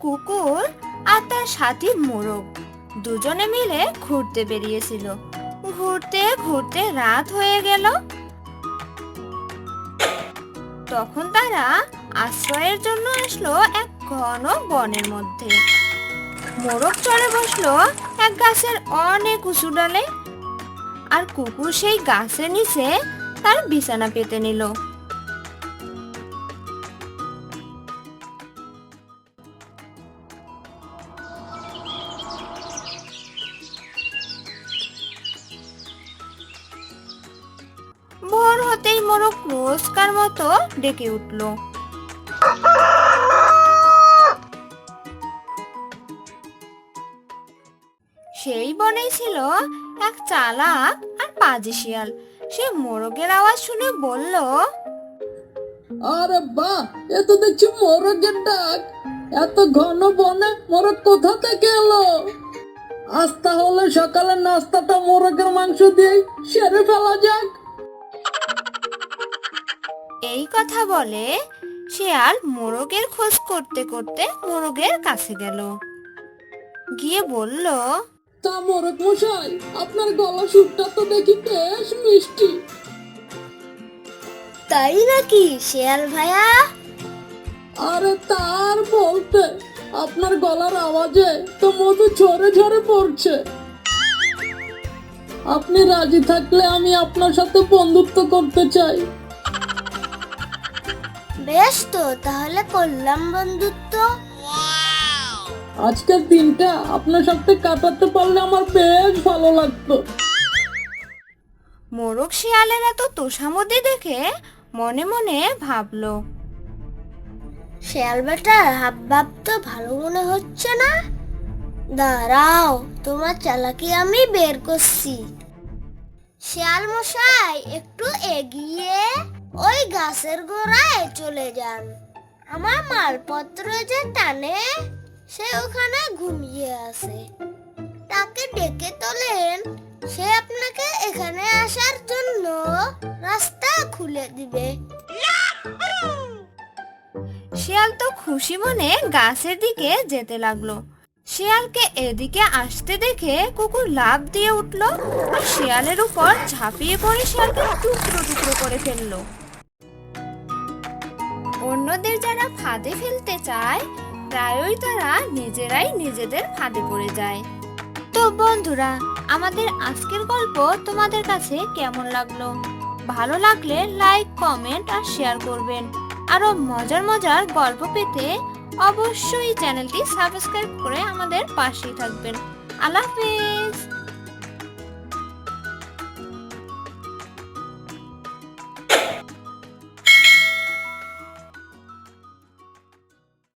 কুকুর আর তার সাথী মোরগ। দুজনে মিলে ঘুরতে বেরিয়েছিল। ঘুরতে ঘুরতে রাত হয়ে গেল। তখন তারা আশ্রয়ের জন্য আসলো এক ঘন বনের মধ্যে। মোরগ চড়ে বসল এক গাছের অনেক উঁচু ডালে। আর কুকুর সেই গাছের নিচে তার বিছানা পেতে নিল। মোরগ রোজকার মতো ডেকে উঠল। সেই বনেই ছিল এক চালাক আর পাজি শিয়াল। সে মোরগের আওয়াজ শুনে বলল, আরে বাহ, এ তো দেখছি মোরগের ডাক। এত ঘন বনে মোরগ কোথা থেকে এলো? আজ তাহলে সকালের নাস্তাটা মোরগের মাংস দিয়ে সেরে ফেলা কথা বলে শিয়াল মোরগের খোঁজ করতে করতে মোরগের কাছে গেল। গিয়ে বলল তা মোরগ মশাই আপনার গলা সুরটা তো দেখি বেশ মিষ্টি। তাই নাকি শিয়াল ভাইয়া? আরে তার বলতে আপনার গলার আওয়াজে তো মধু ঝরে ঝরে পড়ছে। আপনি রাজি থাকলে আমি আপনার সাথে বন্ধুত্ব করতে চাই। বেশ তো তাহলে করলাম বন্ধুত্ব। আজকের দিনটা আপনার সাথে কাটাতে পারলে আমার বেশ ভালো লাগতো। মোরগ শিয়ালের এত তোষামদি দেখে মনে মনে ভাবলো। শিয়াল বেটার হাব ভাব তো ভালো মনে হচ্ছে না? দাঁড়াও তোমার চালাকি আমি বের করছি। শিয়াল মশাই একটু এগিয়ে। ওই গাছের গোড়ায় চলে যান। আমার মালপত্র যে টানে, সে ওখানে ঘুমিয়ে আছে। তাকে ডেকে তোলেন, সে আপনাকে এখানে আসার জন্য রাস্তা খুলে দিবে। শিয়াল তো খুশি মনে গাছের দিকে যেতে লাগল। শিয়ালকে এদিকে আসতে দেখে কুকুর লাফ দিয়ে উঠল আর শিয়ালের উপর ঝাঁপিয়ে পড়ে শিয়ালকে টুকরো টুকরো করে ফেলল। অন্যদের যারা ফাঁদে ফেলতে চায়, প্রায়ই তারা নিজেরাই নিজেদের ফাঁদে পড়ে যায়। তো বন্ধুরা, আমাদের আজকের গল্প তোমাদের কাছে কেমন লাগল? ভালো লাগলে লাইক, কমেন্ট আর শেয়ার করবেন। আরও মজার মজার গল্প পেতে অবশ্যই চ্যানেলটি সাবস্ক্রাইব করে আমাদের পাশেই থাকবেন। আল্লাহ হাফেজ।